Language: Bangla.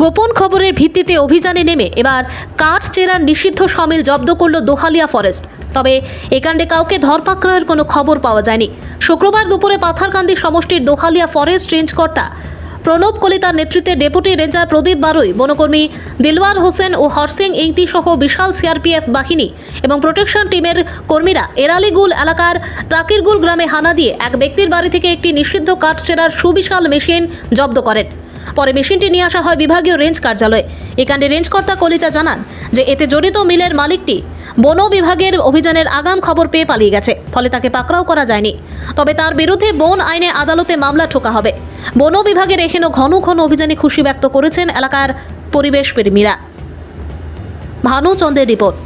গোপন খবরের ভিত্তিতে অভিযানে নেমে এবার কাঠ চেরার নিষিদ্ধ সমিল জব্দ করল দোহালিয়া ফরেস্ট। তবে একাণ্ডে কাউকে ধরপাকড়ের কোনো খবর পাওয়া যায়নি। শুক্রবার দুপুরে পাথারকান্দি সমষ্টির দোহালিয়া ফরেস্ট রেঞ্জ কর্তা প্রণব কলিতার নেতৃত্বে ডেপুটি রেঞ্জার প্রদীপ বারুই, বনকর্মী দিলওয়ার হোসেন ও হরসিং ইংতি সহ বিশাল সিআরপিএফ বাহিনী এবং প্রোটেকশন টিমের কর্মীরা এরালিগুল এলাকার তাকিরগুল গ্রামে হানা দিয়ে এক ব্যক্তির বাড়ি থেকে একটি নিষিদ্ধ কাঠ চেরার সুবিশাল মেশিন জব্দ করেন। পরে মেশিনটি নিয়ে আসা হয় বিভাগীয় রেঞ্জ কার্যালয়ে। রেঞ্জ কর্তা কলিতা জানান যে, এতে জড়িত মিলের মালিকটি বন বিভাগের অভিযানের আগাম খবর পেয়ে পালিয়ে গেছে, ফলে তাকে পাকড়াও করা যায়নি। তবে তার বিরুদ্ধে বন আইনে আদালতে মামলা ঠোকা হবে। বন বিভাগের এখেনো ঘন ঘন অভিযানে খুশি ব্যক্ত করেছেন এলাকার পরিবেশ প্রেমীরা। ভানু চন্দ্রের রিপোর্ট।